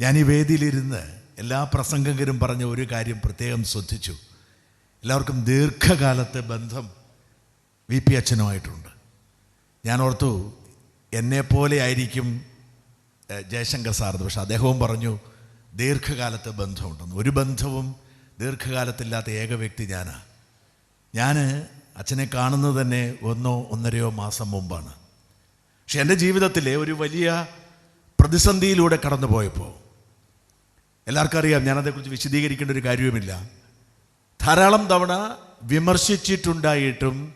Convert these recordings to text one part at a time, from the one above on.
ഞാൻ ഈ വേദിയിലിരുന്ന് എല്ലാ പ്രസംഗകരും പറഞ്ഞ ഒരു കാര്യം പ്രത്യേകം ശ്രദ്ധിച്ചു. എല്ലാവർക്കും ദീർഘകാലത്തെ ബന്ധം വി പി അച്ഛനുമായിട്ടുണ്ട്. ഞാൻ ഓർത്തു എന്നെപ്പോലെ ആയിരിക്കും ജയശങ്കർ സാറിന് പക്ഷെ അദ്ദേഹവും പറഞ്ഞു ദീർഘകാലത്തെ ബന്ധമുണ്ടെന്ന്. ഒരു ബന്ധവും ദീർഘകാലത്തില്ലാത്ത ഏക വ്യക്തി ഞാനാണ് ഞാൻ അച്ഛനെ കാണുന്നത് തന്നെ ഒന്നോ ഒന്നരയോ മാസം മുമ്പാണ്. പക്ഷെ എന്റെ ജീവിതത്തിലെ ഒരു വലിയ പ്രതിസന്ധിയിലൂടെ കടന്നു പോയപ്പോൾ എല്ലാവർക്കും അറിയാം ഞാനതേക്കുറിച്ച് വിശദീകരിക്കേണ്ട ഒരു കാര്യവുമില്ല. ധാരാളം തവണ വിമർശിച്ചിട്ടുണ്ടായിട്ടും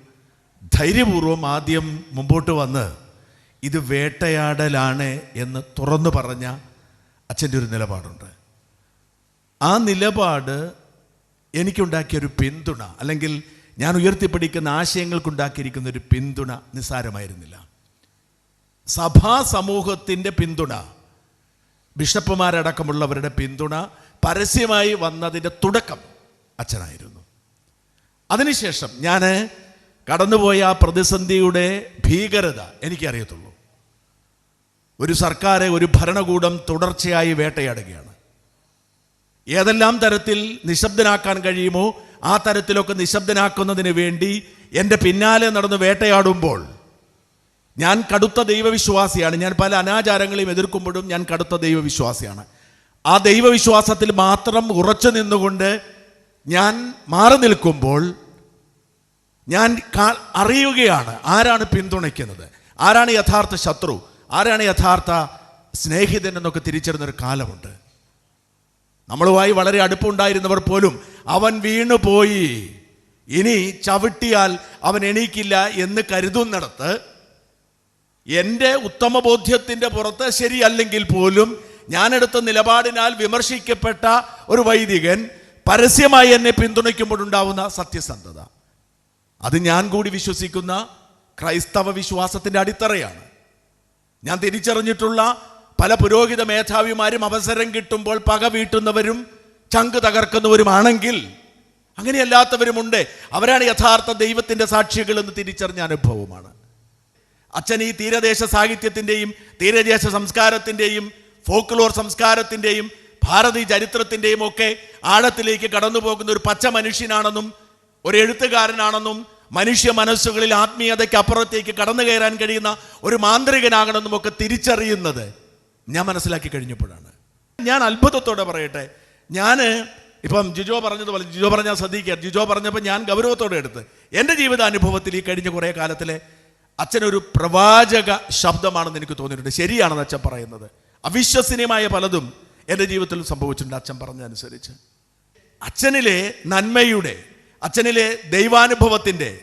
ധൈര്യപൂർവം ആദ്യം മുമ്പോട്ട് വന്ന് ഇത് വേട്ടയാടലാണ് എന്ന് തുറന്നു പറഞ്ഞ അച്ഛന്റെ ഒരു നിലപാടുണ്ട്. ആ നിലപാട് എനിക്കുണ്ടാക്കിയൊരു പിന്തുണ അല്ലെങ്കിൽ ഞാൻ ഉയർത്തിപ്പിടിക്കുന്ന ആശയങ്ങൾക്കുണ്ടാക്കിയിരിക്കുന്ന ഒരു പിന്തുണ നിസ്സാരമായിരുന്നില്ല. സഭാ സമൂഹത്തിന്റെ പിന്തുണ ബിഷപ്പുമാരടക്കമുള്ളവരുടെ പിന്തുണ പരസ്യമായി വന്നതിന്റെ തുടക്കം അച്ഛനായിരുന്നു. അതിനുശേഷം ഞാൻ കടന്നുപോയ ആ പ്രതിസന്ധിയുടെ ഭീകരത എനിക്കറിയത്തുള്ളൂ. ഒരു സർക്കാർ ഒരു ഭരണകൂടം തുടർച്ചയായി വേട്ടയാടുകയാണ്. ഏതെല്ലാം തരത്തിൽ നിശബ്ദനാക്കാൻ കഴിയുമോ ആ തരത്തിലൊക്കെ നിശബ്ദനാക്കുന്നതിന് വേണ്ടി എന്റെ പിന്നാലെ നടന്ന് വേട്ടയാടുമ്പോൾ ഞാൻ കടുത്ത ദൈവവിശ്വാസിയാണ്. ഞാൻ പല അനാചാരങ്ങളെയും എതിർക്കുമ്പോഴും ഞാൻ കടുത്ത ദൈവവിശ്വാസിയാണ്. ആ ദൈവവിശ്വാസത്തിൽ മാത്രം ഉറച്ചു നിന്നുകൊണ്ട് ഞാൻ മാറി നിൽക്കുമ്പോൾ ഞാൻ അറിയുകയാണ് ആരാണ് പിന്തുണയ്ക്കുന്നത്. ആരാണ് യഥാർത്ഥ ശത്രു? ആരാണ് യഥാർത്ഥ സ്നേഹിതൻ എന്നൊക്കെ തിരിച്ചറിഞ്ഞൊരു കാലമുണ്ട്. നമ്മളുമായി വളരെ അടുപ്പമുണ്ടായിരുന്നവർ പോലും അവൻ വീണുപോയി ഇനി ചവിട്ടിയാൽ അവൻ എണീക്കില്ല എന്ന് കരുതുന്നിടത്ത് എന്റെ ഉത്തമ ബോധ്യത്തിന്റെ പുറത്ത് ശരിയല്ലെങ്കിൽ പോലും ഞാനെടുത്ത നിലപാടിനാൽ വിമർശിക്കപ്പെട്ട ഒരു വൈദികൻ പരസ്യമായി എന്നെ പിന്തുണയ്ക്കുമ്പോഴുണ്ടാവുന്ന സത്യസന്ധത. അത് ഞാൻ കൂടി വിശ്വസിക്കുന്ന ക്രൈസ്തവ വിശ്വാസത്തിന്റെ അടിത്തറയാണ്. ഞാൻ തിരിച്ചറിഞ്ഞിട്ടുള്ള പല പുരോഹിത മേധാവിമാരും അവസരം കിട്ടുമ്പോൾ പക വീട്ടുന്നവരും ചങ്ക് തകർക്കുന്നവരുമാണെങ്കിൽ അങ്ങനെയല്ലാത്തവരുമുണ്ട്. അവരാണ് യഥാർത്ഥ ദൈവത്തിന്റെ സാക്ഷികളെന്ന് തിരിച്ചറിഞ്ഞ അനുഭവമാണ്. അച്ഛൻ ഈ തീരദേശ സാഹിത്യത്തിന്റെയും തീരദേശ സംസ്കാരത്തിന്റെയും ഫോക്ലോർ സംസ്കാരത്തിന്റെയും ഭാരതീയ ചരിത്രത്തിന്റെയും ഒക്കെ ആഴത്തിലേക്ക് കടന്നു പോകുന്ന ഒരു പച്ച മനുഷ്യനാണെന്നും ഒരു എഴുത്തുകാരനാണെന്നും മനുഷ്യ മനസ്സുകളിൽ ആത്മീയതയ്ക്ക് അപ്പുറത്തേക്ക് കടന്നു കയറാൻ കഴിയുന്ന ഒരു മാന്ത്രികനാകണമെന്നും ഒക്കെ തിരിച്ചറിയുന്നത് ഞാൻ മനസ്സിലാക്കി കഴിഞ്ഞപ്പോഴാണ്. ഞാൻ അത്ഭുതത്തോടെ പറയട്ടെ. ഞാൻ ഇപ്പം ജിജോ പറഞ്ഞതുപോലെ ജിജോ പറഞ്ഞാൽ ശ്രദ്ധിക്കുക. ജിജോ പറഞ്ഞപ്പോൾ ഞാൻ ഗൗരവത്തോടെ എടുത്ത്. എന്റെ ജീവിതാനുഭവത്തിൽ ഈ കഴിഞ്ഞ കുറേ കാലത്തിലെ അച്ഛനൊരു പ്രവാചക ശബ്ദമാണെന്ന് എനിക്ക് തോന്നിയിട്ടുണ്ട്. ശരിയാണെന്ന് അച്ഛൻ പറയുന്നത്. അവിശ്വസനീയമായ പലതും എന്റെ ജീവിതത്തിൽ സംഭവിച്ചിട്ടുണ്ട് അച്ഛൻ പറഞ്ഞതനുസരിച്ച്. അച്ഛനിലെ നന്മയുടെ അച്ഛനിലെ ദൈവാനുഭവത്തിന്റെ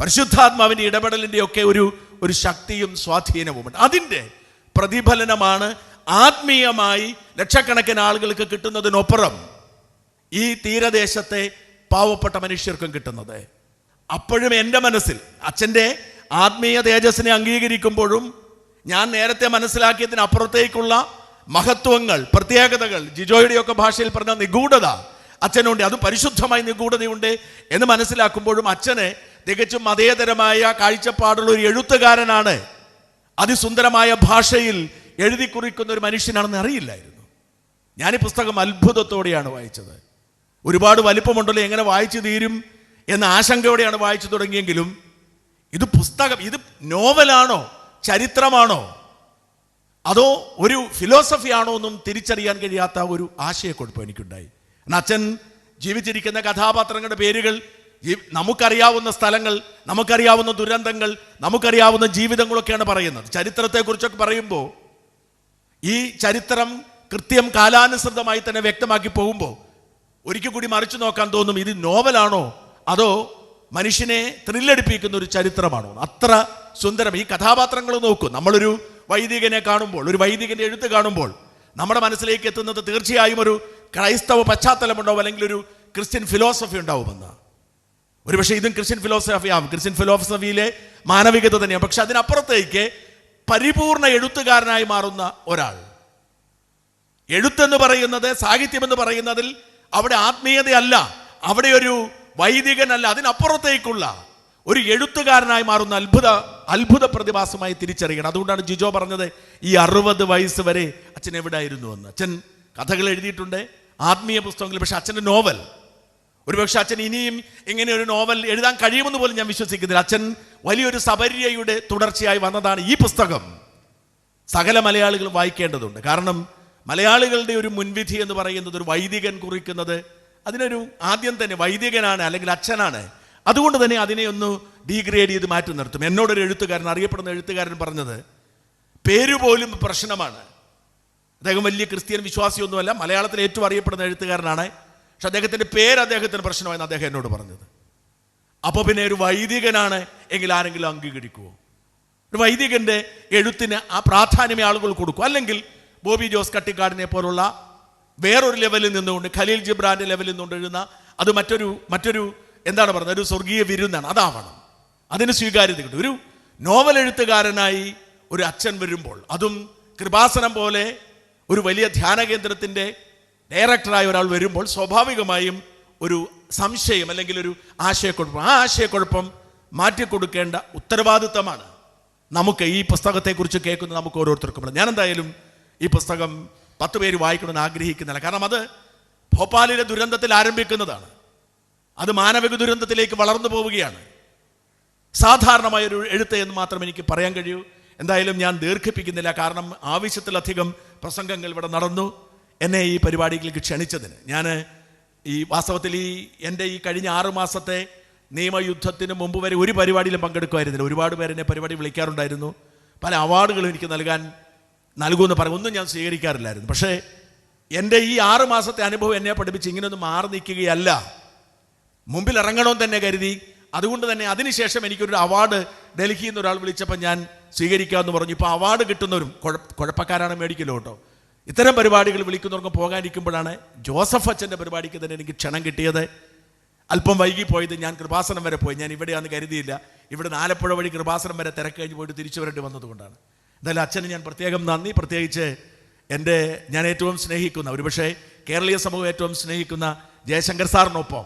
പരിശുദ്ധാത്മാവിന്റെ ഇടപെടലിന്റെ ഒക്കെ ഒരു ഒരു ശക്തിയും സ്വാധീനവുമുണ്ട് അതിന്റെ പ്രതിഫലനമാണ് ആത്മീയമായി ലക്ഷക്കണക്കിന് ആളുകൾക്ക് കിട്ടുന്നതിനൊപ്പുറം ഈ തീരദേശത്തെ പാവപ്പെട്ട മനുഷ്യർക്കും കിട്ടുന്നത്. അപ്പോഴും എന്റെ മനസ്സിൽ അച്ഛന്റെ ആത്മീയ തേജസ്സിനെ അംഗീകരിക്കുമ്പോഴും ഞാൻ നേരത്തെ മനസ്സിലാക്കിയതിന് അപ്പുറത്തേക്കുള്ള മഹത്വങ്ങൾ പ്രത്യേകതകൾ ജിജോയുടെയൊക്കെ ഭാഷയിൽ പറഞ്ഞ നിഗൂഢത അച്ഛനുണ്ട് അത് പരിശുദ്ധമായി നിഗൂഢതയുണ്ട് എന്ന് മനസ്സിലാക്കുമ്പോഴും അച്ഛനെ തികച്ചും മതേതരമായ കാഴ്ചപ്പാടുള്ള ഒരു എഴുത്തുകാരനാണ്. അതിസുന്ദരമായ ഭാഷയിൽ എഴുതി കുറിക്കുന്ന ഒരു മനുഷ്യനാണെന്ന് അറിയില്ലായിരുന്നു. ഞാൻ ഈ പുസ്തകം അത്ഭുതത്തോടെയാണ് വായിച്ചത്. ഒരുപാട് വലിപ്പമുണ്ടല്ലോ എങ്ങനെ വായിച്ചു തീരും എന്ന ആശങ്കയോടെയാണ് വായിച്ചു തുടങ്ങിയെങ്കിലും ഇത് പുസ്തകം ഇത് നോവലാണോ? ചരിത്രമാണോ? അതോ ഒരു ഫിലോസഫി ആണോ എന്നും തിരിച്ചറിയാൻ കഴിയാത്ത ഒരു ആശയക്കുഴപ്പം എനിക്കുണ്ടായി. അച്ഛൻ ജീവിച്ചിരിക്കുന്ന കഥാപാത്രങ്ങളുടെ പേരുകൾ നമുക്കറിയാവുന്ന സ്ഥലങ്ങൾ നമുക്കറിയാവുന്ന ദുരന്തങ്ങൾ നമുക്കറിയാവുന്ന ജീവിതങ്ങളൊക്കെയാണ് പറയുന്നത്. ചരിത്രത്തെക്കുറിച്ചൊക്കെ പറയുമ്പോൾ ഈ ചരിത്രം കൃത്യം കാലാനുസൃതമായി തന്നെ വ്യക്തമാക്കി പോകുമ്പോൾ ഒരിക്കൽ കൂടി മറിച്ചു നോക്കാൻ തോന്നും ഇത് നോവലാണോ? അതോ മനുഷ്യനെ ത്രില്ലടിപ്പിക്കുന്ന ഒരു ചരിത്രമാണോ. അത്ര സുന്ദരം. ഈ കഥാപാത്രങ്ങൾ നോക്കൂ. നമ്മളൊരു വൈദികനെ കാണുമ്പോൾ ഒരു വൈദികന്റെ എഴുത്ത് കാണുമ്പോൾ നമ്മുടെ മനസ്സിലേക്ക് എത്തുന്നത് തീർച്ചയായും ഒരു ക്രൈസ്തവ പശ്ചാത്തലമുണ്ടാവും അല്ലെങ്കിൽ ഒരു ക്രിസ്ത്യൻ ഫിലോസഫി ഉണ്ടാവുമെന്ന്. ഒരുപക്ഷെ ഇതും ക്രിസ്ത്യൻ ഫിലോസഫി ആവും ക്രിസ്ത്യൻ ഫിലോസഫിയിലെ മാനവികത തന്നെയാണ്. പക്ഷെ അതിനപ്പുറത്തേക്ക് പരിപൂർണ എഴുത്തുകാരനായി മാറുന്ന ഒരാൾ. എഴുത്തെന്ന് പറയുന്നത് സാഹിത്യം എന്ന് പറയുന്നതിൽ അവിടെ ആത്മീയതയല്ല. അവിടെ ഒരു വൈദികനല്ല അതിനപ്പുറത്തേക്കുള്ള ഒരു എഴുത്തുകാരനായി മാറുന്ന അത്ഭുത അത്ഭുത പ്രതിഭാസമായി തിരിച്ചറിയണം. അതുകൊണ്ടാണ് ജിജോ പറഞ്ഞത് ഈ അറുപത് വയസ്സ് വരെ അച്ഛൻ എവിടെയായിരുന്നു എന്ന്. അച്ഛൻ കഥകൾ എഴുതിയിട്ടുണ്ട് ആത്മീയ പുസ്തകങ്ങൾ പക്ഷെ അച്ഛന്റെ നോവൽ. ഒരുപക്ഷെ അച്ഛൻ ഇനിയും ഇങ്ങനെ ഒരു നോവൽ എഴുതാൻ കഴിയുമെന്ന് പോലും ഞാൻ വിശ്വസിക്കുന്നില്ല. അച്ഛൻ വലിയൊരു സബര്യയുടെ തുടർച്ചയായി വന്നതാണ് ഈ പുസ്തകം. സകല മലയാളികളും വായിക്കേണ്ടതുണ്ട്. കാരണം മലയാളികളുടെ ഒരു മുൻവിധി എന്ന് പറയുന്നത് ഒരു വൈദികൻ കുറിക്കുന്നത് അതിനൊരു ആദ്യം തന്നെ വൈദികനാണ് അല്ലെങ്കിൽ അച്ഛനാണ്. അതുകൊണ്ട് തന്നെ അതിനെ ഒന്ന് ഡീഗ്രേഡ് ചെയ്ത് മാറ്റി നിർത്തും. എന്നോടൊരു എഴുത്തുകാരൻ അറിയപ്പെടുന്ന എഴുത്തുകാരൻ പറഞ്ഞത് പേര് പോലും പ്രശ്നമാണ്. അദ്ദേഹം വലിയ ക്രിസ്ത്യൻ വിശ്വാസിയൊന്നുമല്ല മലയാളത്തിൽ ഏറ്റവും അറിയപ്പെടുന്ന എഴുത്തുകാരനാണ്. പക്ഷെ അദ്ദേഹത്തിന്റെ പേര് അദ്ദേഹത്തിന് പ്രശ്നമായെന്ന് അദ്ദേഹം എന്നോട് പറഞ്ഞത്. അപ്പോൾ പിന്നെ ഒരു വൈദികനാണ് എങ്കിൽ ആരെങ്കിലും അംഗീകരിക്കുമോ ഒരു വൈദികന്റെ എഴുത്തിന് ആ പ്രാധാന്യമേ ആളുകൾ കൊടുക്കും. അല്ലെങ്കിൽ ബോബി ജോസ് കട്ടിക്കാടിനെ പോലുള്ള വേറൊരു ലെവലിൽ നിന്നുകൊണ്ട് ഖലീൽ ജിബ്രാന്റെ ലെവലിൽ നിന്നുകൊണ്ട് എഴുതുന്ന അത് മറ്റൊരു മറ്റൊരു എന്താണ് പറയുന്നത് ഒരു സ്വർഗീയ വിരുന്നാണ്. അതാവണം. അതിന് സ്വീകാര്യത കിട്ടും ഒരു നോവൽ എഴുത്തുകാരനായി ഒരു അച്ഛൻ വരുമ്പോൾ അതും കൃപാസനം പോലെ ഒരു വലിയ ധ്യാന കേന്ദ്രത്തിന്റെ ഡയറക്ടറായ ഒരാൾ വരുമ്പോൾ സ്വാഭാവികമായും ഒരു സംശയം അല്ലെങ്കിൽ ഒരു ആശയക്കുഴപ്പം. ആ ആശയക്കുഴപ്പം മാറ്റിക്കൊടുക്കേണ്ട ഉത്തരവാദിത്തമാണ്. നമുക്ക് ഈ പുസ്തകത്തെക്കുറിച്ച് കേൾക്കുന്ന നമുക്ക് ഓരോരുത്തർക്കും. ഞാൻ എന്തായാലും ഈ പുസ്തകം പത്ത് പേര് വായിക്കണമെന്ന് ആഗ്രഹിക്കുന്നില്ല. കാരണം അത് ഭോപ്പാലിലെ ദുരന്തത്തിൽ ആരംഭിക്കുന്നതാണ്. അത് മാനവിക ദുരന്തത്തിലേക്ക് വളർന്നു പോവുകയാണ്. സാധാരണമായ ഒരു എഴുത്ത് എന്ന് മാത്രം എനിക്ക് പറയാൻ കഴിയൂ. എന്തായാലും ഞാൻ ദീർഘിപ്പിക്കുന്നില്ല. കാരണം ആവശ്യത്തിലധികം പ്രസംഗങ്ങൾ ഇവിടെ നടന്നു. എന്നെ ഈ പരിപാടിയിലേക്ക് ക്ഷണിച്ചതിന്. ഞാൻ ഈ വാസ്തവത്തിൽ ഈ എന്റെ ഈ കഴിഞ്ഞ ആറ് മാസത്തെ നിയമയുദ്ധത്തിന് മുമ്പ് വരെ ഒരു പരിപാടിയിലും പങ്കെടുക്കുമായിരുന്നില്ല. ഒരുപാട് പേരെന്നെ പരിപാടി വിളിക്കാറുണ്ടായിരുന്നു. പല അവാർഡുകളും എനിക്ക് നൽകാൻ നൽകുമെന്ന് പറയും ഒന്നും ഞാൻ സ്വീകരിക്കാറില്ലായിരുന്നു. പക്ഷേ എന്റെ ഈ ആറ് മാസത്തെ അനുഭവം എന്നെ പഠിപ്പിച്ച് ഇങ്ങനെയൊന്നും മാറി നിൽക്കുകയല്ല. മുമ്പിൽ ഇറങ്ങണമെന്ന് തന്നെ കരുതി. അതുകൊണ്ട് തന്നെ അതിനുശേഷം എനിക്കൊരു അവാർഡ് ഡൽഹിയിൽ നിന്ന് ഒരാൾ വിളിച്ചപ്പോൾ ഞാൻ സ്വീകരിക്കാമെന്ന് പറഞ്ഞു. ഇപ്പോൾ അവാർഡ് കിട്ടുന്നവരും കുഴപ്പക്കാരാണ് മേടിക്കല്ലോ കേട്ടോ. ഇത്തരം പരിപാടികൾ വിളിക്കുന്നവർക്ക് പോകാനിരിക്കുമ്പോഴാണ് ജോസഫ് അച്ഛന്റെ പരിപാടിക്ക് തന്നെ എനിക്ക് ക്ഷണം കിട്ടിയത്. അല്പം വൈകി പോയത് ഞാൻ കൃപാസനം വരെ പോയി. ഞാൻ ഇവിടെയാണെന്ന് കരുതിയില്ല. ഇവിടെ ആലപ്പുഴ വഴി കൃപാസനം വരെ തിരക്ക് കഴിഞ്ഞ് പോയിട്ട് തിരിച്ചു വരേണ്ടി വന്നതുകൊണ്ടാണ്. എന്തായാലും അച്ഛന് ഞാൻ പ്രത്യേകം നന്ദി. പ്രത്യേകിച്ച് എന്റെ ഞാൻ ഏറ്റവും സ്നേഹിക്കുന്ന ഒരുപക്ഷെ കേരളീയ സമൂഹം ഏറ്റവും സ്നേഹിക്കുന്ന ജയശങ്കർ സാറിനൊപ്പം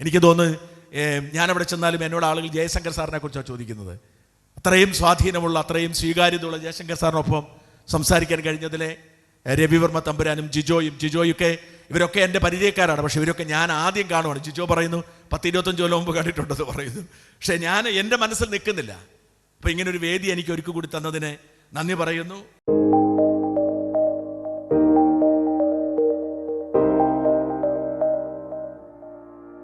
എനിക്ക് തോന്നുന്നു ഞാനവിടെ ചെന്നാലും എന്നോട് ആളുകൾ ജയശങ്കർ സാറിനെ കുറിച്ചാണ് ചോദിക്കുന്നത്. അത്രയും സ്വാധീനമുള്ള അത്രയും സ്വീകാര്യതയുള്ള ജയശങ്കർ സാറിനൊപ്പം സംസാരിക്കാൻ കഴിഞ്ഞതിലെ രവിവർമ്മ തമ്പുരാനും ജിജോയും ജിജോയൊക്കെ ഇവരൊക്കെ എന്റെ പരിചയക്കാരാണ്. പക്ഷേ ഇവരൊക്കെ ഞാൻ ആദ്യം കാണുവാണ്. ജിജോ പറയുന്നു പത്ത് ഇരുപത്തഞ്ച് കൊല്ലം മുമ്പ് കണ്ടിട്ടുണ്ടെന്ന് പറയുന്നു. പക്ഷേ ഞാൻ എന്റെ മനസ്സിൽ നിൽക്കുന്നില്ല. അപ്പോൾ ഇങ്ങനൊരു വേദി എനിക്ക് ഒരുക്കി കൂടി തന്നതിന് നന്ദി പറയുന്നു.